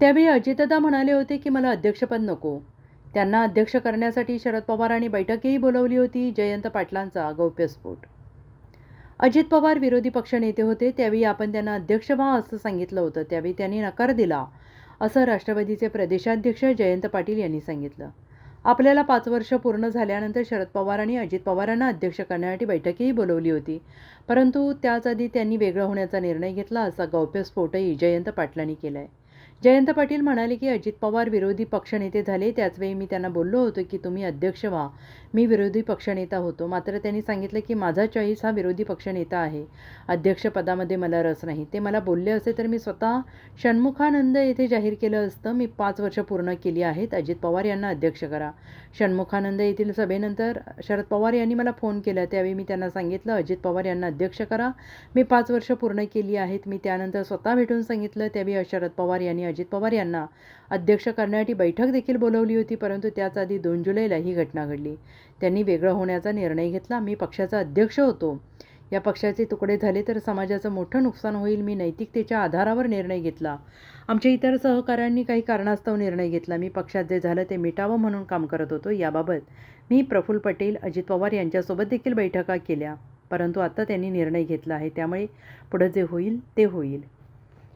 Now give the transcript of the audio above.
त्यावेळी अजितदा म्हणाले होते की मला अध्यक्षपद नको. त्यांना अध्यक्ष करण्यासाठी शरद पवारांनी बैठकही बोलवली होती जयंत पाटलांचा गौप्यस्फोट अजित पवार विरोधी पक्षनेते होते त्यावेळी आपण त्यांना अध्यक्ष व्हा असं सांगितलं होतं. त्यावेळी त्यांनी नकार दिला असं राष्ट्रवादीचे प्रदेशाध्यक्ष जयंत पाटील यांनी सांगितलं. आपल्याला पाच वर्ष पूर्ण झाल्यानंतर शरद पवारांनी अजित पवारांना अध्यक्ष करण्यासाठी बैठकही बोलवली होती. परंतु त्याच आधी त्यांनी वेगळं होण्याचा निर्णय घेतला असा गौप्यस्फोटही जयंत पाटलांनी केला आहे जयंत पाटील म्हणाले की अजित पवार विरोधी पक्षनेते झाले त्याचवेळी मी त्यांना बोललो होतो की तुम्ही अध्यक्ष व्हा. मी विरोधी पक्षनेता होतो. मात्र त्यांनी सांगितलं की माझा चॉईस हा विरोधी पक्षनेता आहे. अध्यक्षपदामध्ये मला रस नाही. ते मला बोलले असे तर मी स्वतः षण्मुखानंद येथे जाहीर केलं असतं. मी पाच वर्ष पूर्ण केली आहेत. अजित पवार यांना अध्यक्ष करा. षण्मुखानंद येथील सभेनंतर शरद पवार यांनी मला फोन केला. त्यावेळी मी त्यांना सांगितलं अजित पवार यांना अध्यक्ष करा. मी पाच वर्ष पूर्ण केली आहेत. मी त्यानंतर स्वतः भेटून सांगितलं. त्यावेळी शरद पवार यांनी अजित पवार यांना अध्यक्ष करण्यासाठी बैठक देखील बोलवली होती परंतु त्याच आधी दोन जुलैला ही घटना घडली. त्यांनी वेगळं होण्याचा निर्णय घेतला. मी पक्षाचा अध्यक्ष होतो. या पक्षाचे तुकडे झाले तर समाजाचं मोठं नुकसान होईल. मी नैतिकतेच्या आधारावर निर्णय घेतला. आमच्या इतर सहकाऱ्यांनी काही कारणास्तव निर्णय घेतला. मी पक्षात जे झालं ते मिटावं म्हणून काम करत होतो. याबाबत मी प्रफुल्ल पटेल अजित पवार यांच्यासोबत देखील बैठका केल्या. परंतु आता त्यांनी निर्णय घेतला आहे. त्यामुळे पुढं जे होईल ते होईल.